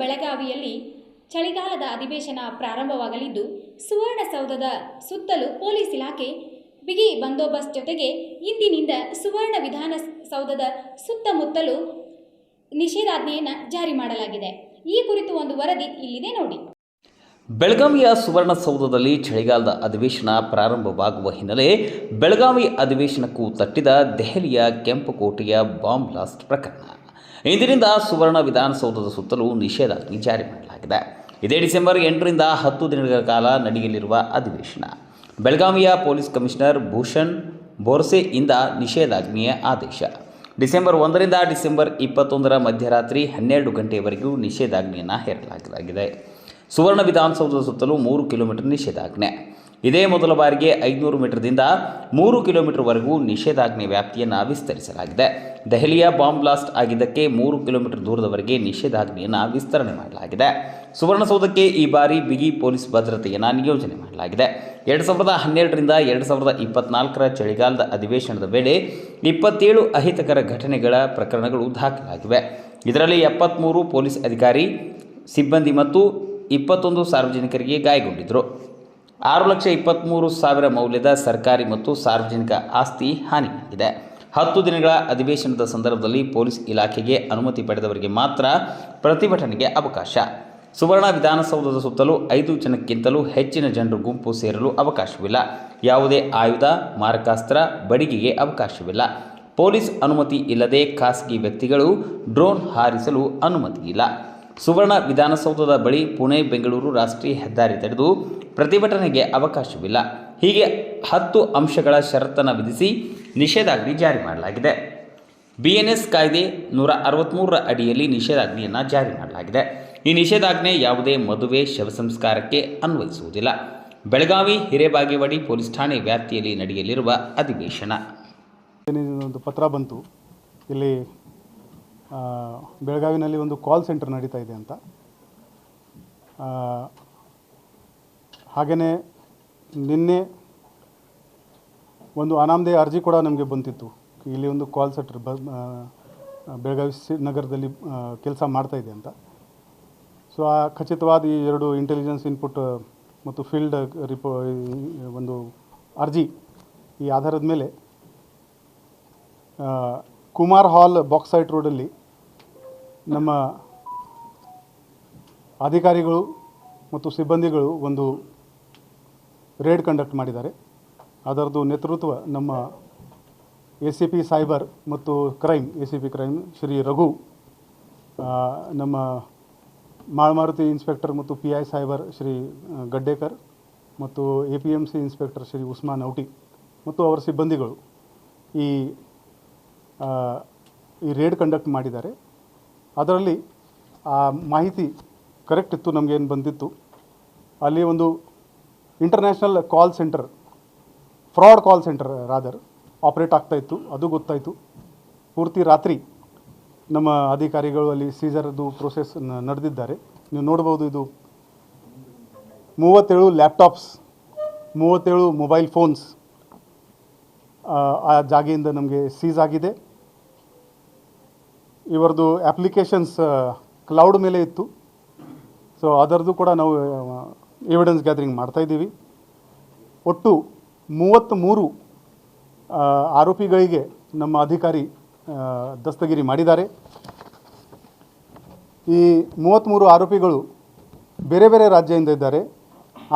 ಬೆಳಗಾವಿಯಲ್ಲಿ ಚಳಿಗಾಲದ ಅಧಿವೇಶನ ಪ್ರಾರಂಭವಾಗಲಿದ್ದು, ಸುವರ್ಣಸೌಧದ ಸುತ್ತಲೂ ಪೊಲೀಸ್ ಇಲಾಖೆ ಬಿಗಿ ಬಂದೋಬಸ್ತ್ ಜೊತೆಗೆ ಇಂದಿನಿಂದ ಸುವರ್ಣ ವಿಧಾನಸೌಧದ ಸುತ್ತಮುತ್ತಲೂ ನಿಷೇಧಾಜ್ಞೆಯನ್ನು ಜಾರಿ ಮಾಡಲಾಗಿದೆ. ಈ ಕುರಿತು ಒಂದು ವರದಿ ಇಲ್ಲಿದೆ ನೋಡಿ. ಬೆಳಗಾವಿಯ ಸುವರ್ಣಸೌಧದಲ್ಲಿ ಚಳಿಗಾಲದ ಅಧಿವೇಶನ ಪ್ರಾರಂಭವಾಗುವ ಹಿನ್ನೆಲೆ ಬೆಳಗಾವಿ ಅಧಿವೇಶನಕ್ಕೂ ತಟ್ಟಿದ ದೆಹಲಿಯ ಕೆಂಪುಕೋಟೆಯ ಬಾಂಬ್ ಬ್ಲಾಸ್ಟ್ ಪ್ರಕರಣ. ಇಂದಿನಿಂದ ಸುವರ್ಣ ವಿಧಾನಸೌಧದ ಸುತ್ತಲೂ ನಿಷೇಧಾಜ್ಞೆ ಜಾರಿ ಮಾಡಲಾಗಿದೆ. ಇದೇ ಡಿಸೆಂಬರ್ ಎಂಟರಿಂದ ಹತ್ತು ದಿನಗಳ ಕಾಲ ನಡೆಯಲಿರುವ ಅಧಿವೇಶನ. ಬೆಳಗಾವಿಯ ಪೊಲೀಸ್ ಕಮಿಷನರ್ ಭೂಷಣ್ ಬೋರ್ಸೆ ಇಂದ ನಿಷೇಧಾಜ್ಞೆಯ ಆದೇಶ. ಡಿಸೆಂಬರ್ ಒಂದರಿಂದ ಡಿಸೆಂಬರ್ ಇಪ್ಪತ್ತೊಂದರ ಮಧ್ಯರಾತ್ರಿ ಹನ್ನೆರಡು ಗಂಟೆಯವರೆಗೂ ನಿಷೇಧಾಜ್ಞೆಯನ್ನು ಹೇರಲಾಗಿದೆ ಸುವರ್ಣ ವಿಧಾನಸೌಧದ ಸುತ್ತಲೂ ಮೂರು ಕಿಲೋಮೀಟರ್ ನಿಷೇಧಾಜ್ಞೆ. ಇದೇ ಮೊದಲ ಬಾರಿಗೆ ಐದುನೂರು ಮೀಟರ್ದಿಂದ ಮೂರು ಕಿಲೋಮೀಟರ್ವರೆಗೂ ನಿಷೇಧಾಜ್ಞೆ ವ್ಯಾಪ್ತಿಯನ್ನು ವಿಸ್ತರಿಸಲಾಗಿದೆ. ದೆಹಲಿಯ ಬಾಂಬ್ ಬ್ಲಾಸ್ಟ್ ಆಗಿದ್ದಕ್ಕೆ ಮೂರು ಕಿಲೋಮೀಟರ್ ದೂರದವರೆಗೆ ನಿಷೇಧಾಜ್ಞೆಯನ್ನು ವಿಸ್ತರಣೆ ಮಾಡಲಾಗಿದೆ. ಸುವರ್ಣಸೌಧಕ್ಕೆ ಈ ಬಾರಿ ಬಿಗಿ ಪೊಲೀಸ್ ಭದ್ರತೆಯನ್ನು ನಿಯೋಜನೆ ಮಾಡಲಾಗಿದೆ. ಎರಡು ಸಾವಿರದ ಹನ್ನೆರಡರಿಂದ ಎರಡು ಸಾವಿರದ ಇಪ್ಪತ್ನಾಲ್ಕರ ಚಳಿಗಾಲದ ಅಧಿವೇಶನದ ವೇಳೆ ಇಪ್ಪತ್ತೇಳು ಅಹಿತಕರ ಘಟನೆಗಳ ಪ್ರಕರಣಗಳು ದಾಖಲಾಗಿವೆ. ಇದರಲ್ಲಿ ಎಪ್ಪತ್ತ್ಮೂರು ಪೊಲೀಸ್ ಅಧಿಕಾರಿ, ಸಿಬ್ಬಂದಿ ಮತ್ತು ಇಪ್ಪತ್ತೊಂದು ಸಾರ್ವಜನಿಕರಿಗೆ ಗಾಯಗೊಂಡಿದ್ದರು. ಆರು ಲಕ್ಷ ಇಪ್ಪತ್ತ್ಮೂರು ಸಾವಿರ ಮೌಲ್ಯದ ಸರ್ಕಾರಿ ಮತ್ತು ಸಾರ್ವಜನಿಕ ಆಸ್ತಿ ಹಾನಿಯಾಗಿದೆ. ಹತ್ತು ದಿನಗಳ ಅಧಿವೇಶನದ ಸಂದರ್ಭದಲ್ಲಿ ಪೊಲೀಸ್ ಇಲಾಖೆಗೆ ಅನುಮತಿ ಪಡೆದವರಿಗೆ ಮಾತ್ರ ಪ್ರತಿಭಟನೆಗೆ ಅವಕಾಶ. ಸುವರ್ಣ ವಿಧಾನಸೌಧದ ಸುತ್ತಲೂ ಐದು ಜನಕ್ಕಿಂತಲೂ ಹೆಚ್ಚಿನ ಜನರು ಗುಂಪು ಸೇರಲು ಅವಕಾಶವಿಲ್ಲ. ಯಾವುದೇ ಆಯುಧ, ಮಾರಕಾಸ್ತ್ರ, ಬಡಿಗೆಗೆ ಅವಕಾಶವಿಲ್ಲ. ಪೊಲೀಸ್ ಅನುಮತಿ ಇಲ್ಲದೆ ಖಾಸಗಿ ವ್ಯಕ್ತಿಗಳು ಡ್ರೋನ್ ಹಾರಿಸಲು ಅನುಮತಿ ಇಲ್ಲ. ಸುವರ್ಣ ವಿಧಾನಸೌಧದ ಬಳಿ ಪುಣೆ, ಬೆಂಗಳೂರು ರಾಷ್ಟ್ರೀಯ ಹೆದ್ದಾರಿ ತಡೆದು ಪ್ರತಿಭಟನೆಗೆ ಅವಕಾಶವಿಲ್ಲ. ಹೀಗೆ ಹತ್ತು ಅಂಶಗಳ ಷರತ್ತನ್ನು ವಿಧಿಸಿ ನಿಷೇಧಾಜ್ಞೆ ಜಾರಿ ಮಾಡಲಾಗಿದೆ. ಬಿ ಎನ್ ಎಸ್ ಕಾಯ್ದೆ ನೂರ ಅರವತ್ತ್ಮೂರರ ಅಡಿಯಲ್ಲಿ ನಿಷೇಧಾಜ್ಞೆಯನ್ನು ಜಾರಿ ಮಾಡಲಾಗಿದೆ. ಈ ನಿಷೇಧಾಜ್ಞೆ ಯಾವುದೇ ಮದುವೆ, ಶವ ಸಂಸ್ಕಾರಕ್ಕೆ ಅನ್ವಯಿಸುವುದಿಲ್ಲ. ಬೆಳಗಾವಿ, ಹಿರೇಬಾಗೇವಾಡಿ ಪೊಲೀಸ್ ಠಾಣೆ ವ್ಯಾಪ್ತಿಯಲ್ಲಿ ನಡೆಯಲಿರುವ ಅಧಿವೇಶನ. ಒಂದು ಪತ್ರ ಬಂತು. ಇಲ್ಲಿ ಬೆಳಗಾವಿನಲ್ಲಿ ಒಂದು ಕಾಲ್ ಸೆಂಟರ್ ನಡೀತಾ ಇದೆ ಅಂತ. ಹಾಗೆಯೇ ನಿನ್ನೆ ಒಂದು ಅನಾಮಧೇಯ ಅರ್ಜಿ ಕೂಡ ನಮಗೆ ಬಂತಿತ್ತು. ಇಲ್ಲಿ ಒಂದು ಕಾಲ್ ಸೆಂಟರ್ ಬ ಬೆಳಗಾವಿ ನಗರದಲ್ಲಿ ಕೆಲಸ ಮಾಡ್ತಾ ಇದೆ ಅಂತ. ಸೊ ಆ, ಖಚಿತವಾದ ಈ ಎರಡು ಇಂಟೆಲಿಜೆನ್ಸ್ ಇನ್ಪುಟ್ ಮತ್ತು ಫೀಲ್ಡ್ ರಿಪೋ ಒಂದು ಅರ್ಜಿ ಈ ಆಧಾರದ ಮೇಲೆ ಕುಮಾರ್ ಹಾಲ್ ಬಾಕ್ಸೈಟ್ ರೋಡಲ್ಲಿ ನಮ್ಮ ಅಧಿಕಾರಿಗಳು ಮತ್ತು ಸಿಬ್ಬಂದಿಗಳು ಒಂದು ರೇಡ್ ಕಂಡಕ್ಟ್ ಮಾಡಿದ್ದಾರೆ. ಅದರದ್ದು ನೇತೃತ್ವ ನಮ್ಮ ಎ ಸಿ ಪಿ ಸೈಬರ್ ಮತ್ತು crime A C P crime Shri Raghu ನಮ್ಮ ಮಾಳಮಾರುತಿ ಇನ್ಸ್ಪೆಕ್ಟರ್ ಮತ್ತು P I cyber Shri Gaddekar ಮತ್ತು A P M C inspector Shri Usman Auti ಮತ್ತು ಅವರ ಸಿಬ್ಬಂದಿಗಳು ಈ ಈ ರೇಡ್ ಕಂಡಕ್ಟ್ ಮಾಡಿದ್ದಾರೆ. ಅದರಲ್ಲಿ ಆ ಮಾಹಿತಿ ಕರೆಕ್ಟ್ ಇತ್ತು ನಮಗೇನು ಬಂದಿತ್ತು. ಅಲ್ಲಿ ಒಂದು international call centre fraud call centre rather. Operate ಆಗ್ತಾ ಇತ್ತು, ಅದು ಗೊತ್ತಾಯಿತು. ಪೂರ್ತಿ ರಾತ್ರಿ ನಮ್ಮ ಅಧಿಕಾರಿಗಳು ಅಲ್ಲಿ ಸೀಸರ್ದು ಪ್ರೋಸೆಸ್ ನಡೆದಿದ್ದಾರೆ. ನೀವು ನೋಡ್ಬೋದು ಇದು ಮೂವತ್ತೇಳು ಲ್ಯಾಪ್ಟಾಪ್ಸ್ ಮೂವತ್ತೇಳು ಮೊಬೈಲ್ ಫೋನ್ಸ್ ಆ ಜಾಗೆಯಿಂದ ನಮಗೆ ಸೀಸ್ ಆಗಿದೆ. ಇವರದು ಅಪ್ಲಿಕೇಶನ್ಸ್ ಕ್ಲೌಡ್ ಮೇಲೆ ಇತ್ತು. ಸೊ ಅದರದ್ದು ಕೂಡ ನಾವು ಎವಿಡೆನ್ಸ್ ಗ್ಯಾದರಿಂಗ್ ಮಾಡ್ತಾಯಿದ್ದೀವಿ ಒಟ್ಟು ಮೂವತ್ತ್ಮೂರು ಮೂರು ಆರೋಪಿಗಳಿಗೆ ನಮ್ಮ ಅಧಿಕಾರಿ ದಸ್ತಗಿರಿ ಮಾಡಿದ್ದಾರೆ. ಈ ಮೂವತ್ತ್ಮೂರು ಆರೋಪಿಗಳು ಬೇರೆ ಬೇರೆ ರಾಜ್ಯದಿಂದ ಇದ್ದಾರೆ.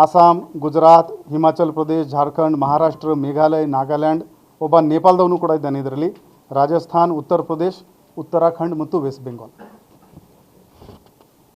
ಆಸಾಮ್ ಗುಜರಾತ್, ಹಿಮಾಚಲ್ ಪ್ರದೇಶ್, ಜಾರ್ಖಂಡ್, ಮಹಾರಾಷ್ಟ್ರ, ಮೇಘಾಲಯ, ನಾಗಾಲ್ಯಾಂಡ್, ಒಬ್ಬ ನೇಪಾಳದವನು ಕೂಡ ಇದ್ದಾನೆ ಇದರಲ್ಲಿ. ರಾಜಸ್ಥಾನ್, ಉತ್ತರ ಪ್ರದೇಶ್, ಉತ್ತರಾಖಂಡ್ ಮತ್ತು ವೆಸ್ಟ್ ಬೆಂಗಾಲ್.